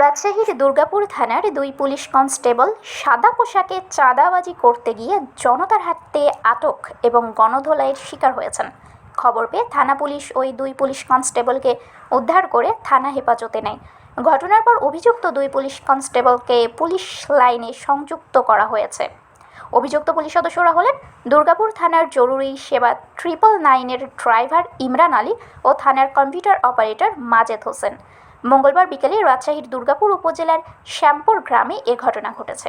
রাজশাহীর দুর্গাপুর থানার দুই পুলিশ কনস্টেবল সাদা পোশাকে চাঁদাবাজি করতে গিয়ে জনতার হাতে আটক এবং গণধোলাইয়ের শিকার হয়েছেন। খবর পেয়ে থানা পুলিশ ওই দুই পুলিশ কনস্টেবলকে উদ্ধার করে থানা হেফাজতে নেয়। ঘটনার পর অভিযুক্ত দুই পুলিশ কনস্টেবলকে পুলিশ লাইনে সংযুক্ত করা হয়েছে। অভিযুক্ত পুলিশ সদস্যরা হলেন দুর্গাপুর থানার জরুরি সেবা ট্রিপল নাইনের ড্রাইভার ইমরান আলী ও থানার কম্পিউটার অপারেটর মাজেদ হোসেন। মঙ্গলবার বিকেলে রাজশাহীর দুর্গাপুর উপজেলার শ্যামপুর গ্রামে এ ঘটনা ঘটেছে।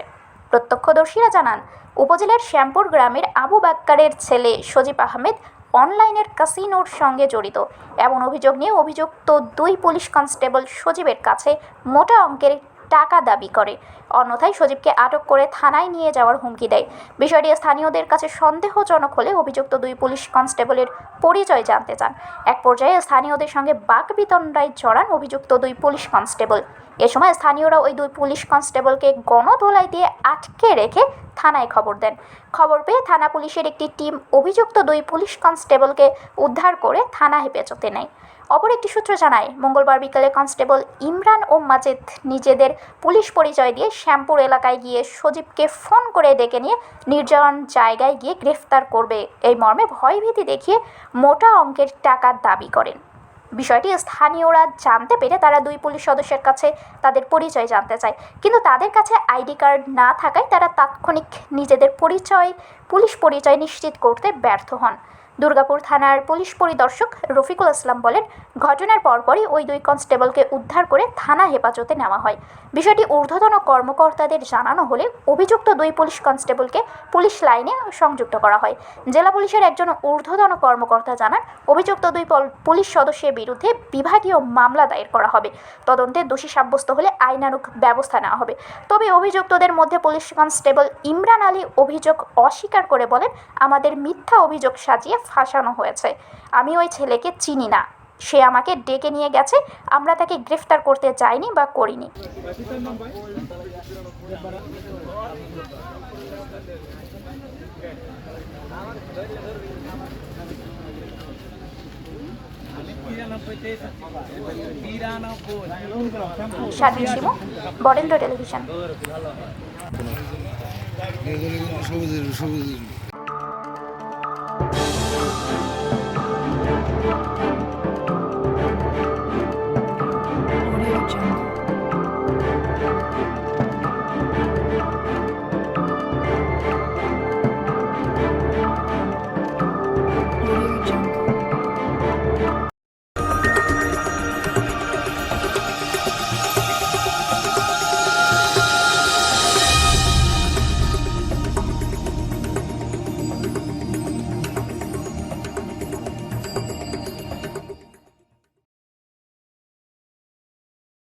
প্রত্যক্ষদর্শীরা জানান, উপজেলার শ্যামপুর গ্রামের আবু বাক্কারের ছেলে সজীব আহমেদ অনলাইনের কাসিনোর সঙ্গে জড়িত। এমন অভিযোগ নিয়ে অভিযুক্ত দুই পুলিশ কনস্টেবল সজীবের কাছে মোটা অঙ্কের টাকা দাবি করে। অন্যথায় সজীবকে আটক করে থানায় নিয়ে যাওয়ার হুমকি দেয়। বিষয়টি স্থানীয়দের কাছে সন্দেহজনক হলে অভিযুক্ত দুই পুলিশ কনস্টেবলের পরিচয় জানতে চান। এক পর্যায়ে স্থানীয়দের সঙ্গে বাক বিতণ্ডায় জড়ান অভিযুক্ত দুই পুলিশ কনস্টেবল। এ সময় স্থানীয়রা ওই দুই পুলিশ কনস্টেবলকে গণধোলাই দিয়ে আটকে রেখে থানায় খবর দেন। খবর পেয়ে থানা পুলিশের একটি টিম অভিযুক্ত দুই পুলিশ কনস্টেবলকে উদ্ধার করে থানা হেফাজতে নেয়। অপর একটি সূত্র জানায়, মঙ্গলবার বিকেলে কনস্টেবল ইমরান ও মাজেদ নিজেদের পুলিশ পরিচয় দিয়ে শ্যামপুর এলাকায় গিয়ে সজীবকে ফোন করে ডেকে নিয়ে নির্জন জায়গায় গিয়ে গ্রেফতার করবে। এই মর্মে ভয়ভীতি দেখিয়ে মোটা অঙ্কের টাকার দাবি করেন। বিষয়টি স্থানীয়রা জানতে পেরে তারা দুই পুলিশ সদস্যের কাছে তাদের পরিচয় জানতে চায়। কিন্তু তাদের কাছে আইডি কার্ড না থাকায় তারা তাৎক্ষণিক নিজেদের পরিচয়, পুলিশ পরিচয় নিশ্চিত করতে ব্যর্থ হন। দুর্গাপুর থানার পুলিশ পরিদর্শক রফিকুল ইসলাম বলেন, ঘটনার পরপরই ওই দুই কনস্টেবলকে উদ্ধার করে থানা হেফাজতে নেওয়া হয়। বিষয়টি ঊর্ধ্বতন কর্মকর্তাদের জানানো হলে অভিযুক্ত দুই পুলিশ কনস্টেবলকে পুলিশ লাইনে সংযুক্ত করা হয়। জেলা পুলিশের একজন ঊর্ধ্বতন কর্মকর্তা জানান, অভিযুক্ত দুই পল- পুলিশ সদস্যের বিরুদ্ধে বিভাগীয় মামলা দায়ের করা হবে। তদন্তে দোষী সাব্যস্ত হলে আইনানুগ ব্যবস্থা নেওয়া হবে। তবে অভিযুক্তদের মধ্যে পুলিশ কনস্টেবল ইমরান আলী অভিযোগ অস্বীকার করে বলেন, আমাদের মিথ্যা অভিযোগ সাজিয়ে ফাঁসানো হয়েছে। আমি ওই ছেলেকে চিনি না। সে আমাকে ডেকে নিয়ে গেছে। আমরা তাকে গ্রেফতার করতে যাইনি বা করিনি। স্বাধীন শিমু, বরেন্দ্র টেলিভিশন। 嗯